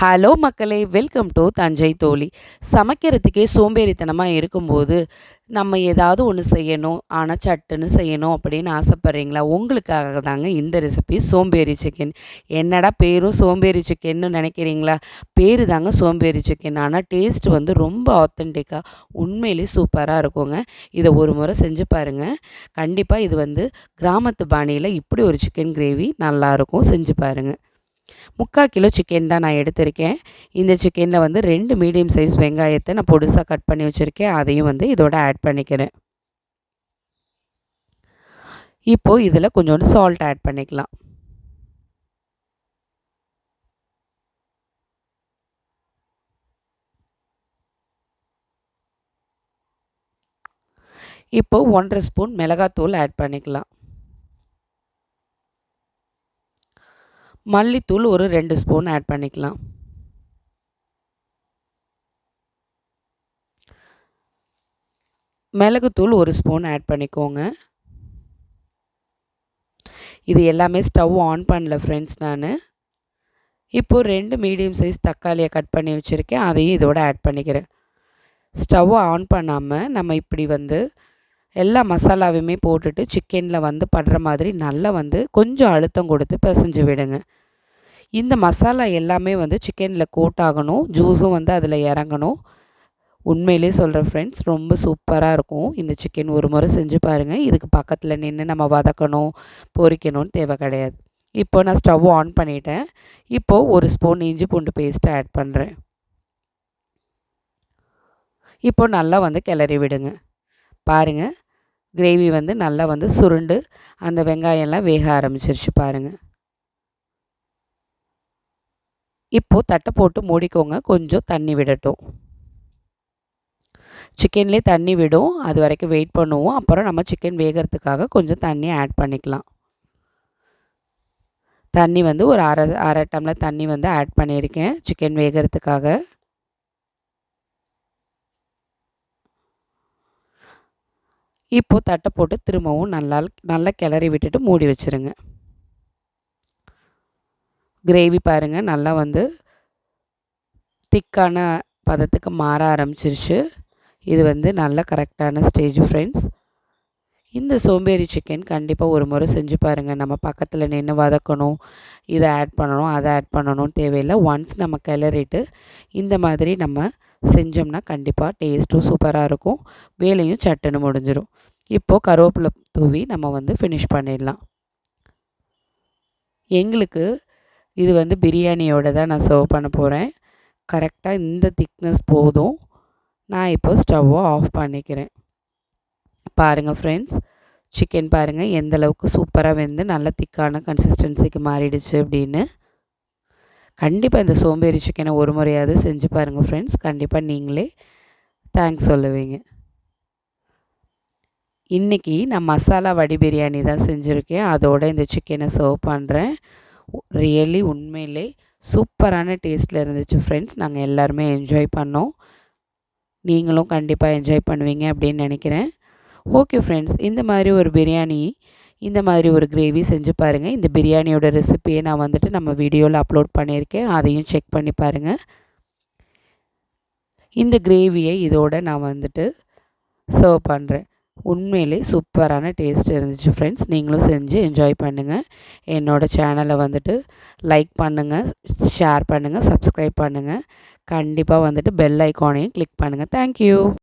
Hello மக்களே welcome to Thanjai தோழி. சமைக்கிறதுக்கே சோம்பேறித்தனமாக இருக்கும்போது நம்ம ஏதாவது ஒன்று செய்யணும் ஆனால் சட்டுன்னு செய்யணும் அப்படின்னு ஆசைப்பட்றீங்களா? உங்களுக்காக தாங்க இந்த ரெசிபி சோம்பேறி சிக்கன் என்னடா பேரும் சோம்பேறி சிக்கன்னு நினைக்கிறீங்களா? பேர் தாங்க சோம்பேறி சிக்கன் ஆனால் டேஸ்ட் வந்து ரொம்ப ஆத்தென்டிக்காக உண்மையிலே சூப்பராக இருக்குங்க. இதை ஒரு முறை செஞ்சு பாருங்கள் கண்டிப்பாக இது வந்து கிராமத்து பாணியில் இப்படி ஒரு சிக்கன் கிரேவி நல்லாயிருக்கும் செஞ்சு பாருங்கள் முக்கால் கிலோ சிக்கன் தான் நான் எடுத்திருக்கேன். இந்த சிக்கனில் வந்து ரெண்டு மீடியம் சைஸ் வெங்காயத்தை நான் பொடுசாக கட் பண்ணி வச்சுருக்கேன். அதையும் வந்து இதோட ஆட் பண்ணிக்கிறேன். இப்போது இதில் கொஞ்சோண்டு சால்ட் ஆட் பண்ணிக்கலாம். இப்போது ஒன்றரை ஸ்பூன் மிளகாத்தூள் ஆட் பண்ணிக்கலாம். மல்லித்தூள் ஒரு ரெண்டு ஸ்பூன் ஆட் பண்ணிக்கலாம். மிளகுத்தூள் ஒரு ஸ்பூன் ஆட் பண்ணிக்கோங்க. இது எல்லாமே ஸ்டவ் ஆன் பண்ணல ஃப்ரெண்ட்ஸ் நான். இப்போது ரெண்டு மீடியம் சைஸ் தக்காளியை கட் பண்ணி வச்சுருக்கேன். அதையும் இதோட ஆட் பண்ணிக்கிறேன். ஸ்டவ்வை ஆன் பண்ணாமல் நம்ம இப்படி வந்து எல்லா மசாலாவையுமே போட்டுட்டு சிக்கனில் வந்து படுற மாதிரி நல்லா வந்து கொஞ்சம் அழுத்தம் கொடுத்து பிசைஞ்சு விடுங்க. இந்த மசாலா எல்லாமே வந்து சிக்கனில் கோட் ஆகணும். ஜூஸும் வந்து அதில் இறங்கணும். உண்மையிலே சொல்கிறேன் ஃப்ரெண்ட்ஸ் ரொம்ப சூப்பராக இருக்கும். இந்த சிக்கன் ஒரு முறை செஞ்சு பாருங்கள் இதுக்கு பக்கத்தில் நின்று நம்ம வதக்கணும் பொரிக்கணும்னு தேவை கிடையாது. இப்போ நான் ஸ்டவ் ஆன் பண்ணிட்டேன். இப்போது ஒரு ஸ்பூன் இஞ்சி பூண்டு பேஸ்ட்டை ஆட் பண்ணுறேன் இப்போ நல்லா வந்து கிளறி விடுங்க. பாருங்கள் கிரேவி வந்து நல்லா வந்து சுருண்டு அந்த வெங்காயம்லாம் வேக ஆரம்பிச்சிருச்சு பாருங்கள் இப்போது தட்டை போட்டு மூடிக்கோங்க. கொஞ்சம் தண்ணி விடட்டும். சிக்கன்லேயே தண்ணி விடும். அது வரைக்கும் வெயிட் பண்ணுவோம். அப்புறம் நம்ம சிக்கன் வேகிறதுக்காக கொஞ்சம் தண்ணி ஆட் பண்ணிக்கலாம். தண்ணி வந்து ஒரு அரை அரை டம்ளர் தண்ணி வந்து ஆட் பண்ணியிருக்கேன். சிக்கன் வேகிறதுக்காக. இப்போது தட்டை போட்டு திரும்பவும் நல்லா நல்லா கிளறி விட்டுட்டு மூடி வச்சுருங்க. கிரேவி பாருங்கள் நல்லா வந்து திக்கான பதத்துக்கு மாற ஆரம்பிச்சிருச்சு. இது வந்து நல்ல கரெக்டான ஸ்டேஜ் ஃப்ரெண்ட்ஸ். இந்த சோம்பேறி சிக்கன் கண்டிப்பாக ஒரு முறை செஞ்சு பாருங்கள் நம்ம பக்கத்தில் நின்று வதக்கணும் இதை ஆட் பண்ணணும் அதை ஆட் பண்ணணும் தேவையில்லை. ஒன்ஸ் நம்ம கிளறிட்டு இந்த மாதிரி நம்ம செஞ்சோம்னா கண்டிப்பாக டேஸ்ட்டும் சூப்பராக இருக்கும். வேலையும் சட்டுன்னு முடிஞ்சிடும் இப்போது கருவேப்பிலை தூவி நம்ம வந்து ஃபினிஷ் பண்ணிடலாம். எங்களுக்கு இது வந்து பிரியாணியோடு தான் நான் சர்வ் பண்ண போகிறேன் கரெக்டாக இந்த திக்னஸ் போதும். நான் இப்போ ஸ்டவ்வை ஆஃப் பண்ணிக்கிறேன். பாருங்கள் ஃப்ரெண்ட்ஸ் சிக்கன் பாருங்கள் எந்த அளவுக்கு சூப்பராக வெந்து நல்ல திக்கான கன்சிஸ்டன்சிக்கு மாறிடுச்சு அப்படின்னு. கண்டிப்பாக இந்த சோம்பேறி சிக்கனை ஒரு முறையாவது செஞ்சு பாருங்கள் ஃப்ரெண்ட்ஸ் கண்டிப்பாக நீங்களே தேங்க்ஸ் சொல்லுவீங்க. இன்றைக்கி நான் மசாலா வடி பிரியாணி தான் செஞ்சுருக்கேன். அதோட இந்த சிக்கனை சர்வ் பண்ணுறேன் ரியலி உண்மையிலே சூப்பரான டேஸ்ட்டில் இருந்துச்சு ஃப்ரெண்ட்ஸ் நாங்கள் எல்லாருமே என்ஜாய் பண்ணோம். நீங்களும் கண்டிப்பாக என்ஜாய் பண்ணுவீங்க அப்படின்னு நினைக்கிறேன். ஓகே ஃப்ரெண்ட்ஸ் இந்த மாதிரி ஒரு பிரியாணி இந்த மாதிரி ஒரு கிரேவி செஞ்சு பாருங்கள் இந்த பிரியாணியோட ரெசிப்பியை நான் வந்துட்டு நம்ம வீடியோவில் அப்லோட் பண்ணியிருக்கேன். அதையும் செக் பண்ணி பாருங்கள் இந்த கிரேவியை இதோட நான் வந்துட்டு சர்வ் பண்ணுறேன் உண்மையிலே சூப்பரான டேஸ்ட் இருந்துச்சு ஃப்ரெண்ட்ஸ் நீங்களும் செஞ்சு என்ஜாய் பண்ணுங்கள் என்னோடய சேனலை வந்துட்டு லைக் பண்ணுங்கள் ஷேர் பண்ணுங்கள் சப்ஸ்கிரைப் பண்ணுங்கள் கண்டிப்பாக வந்துட்டு பெல் ஐக்கானையும் கிளிக் பண்ணுங்கள் தேங்க்யூ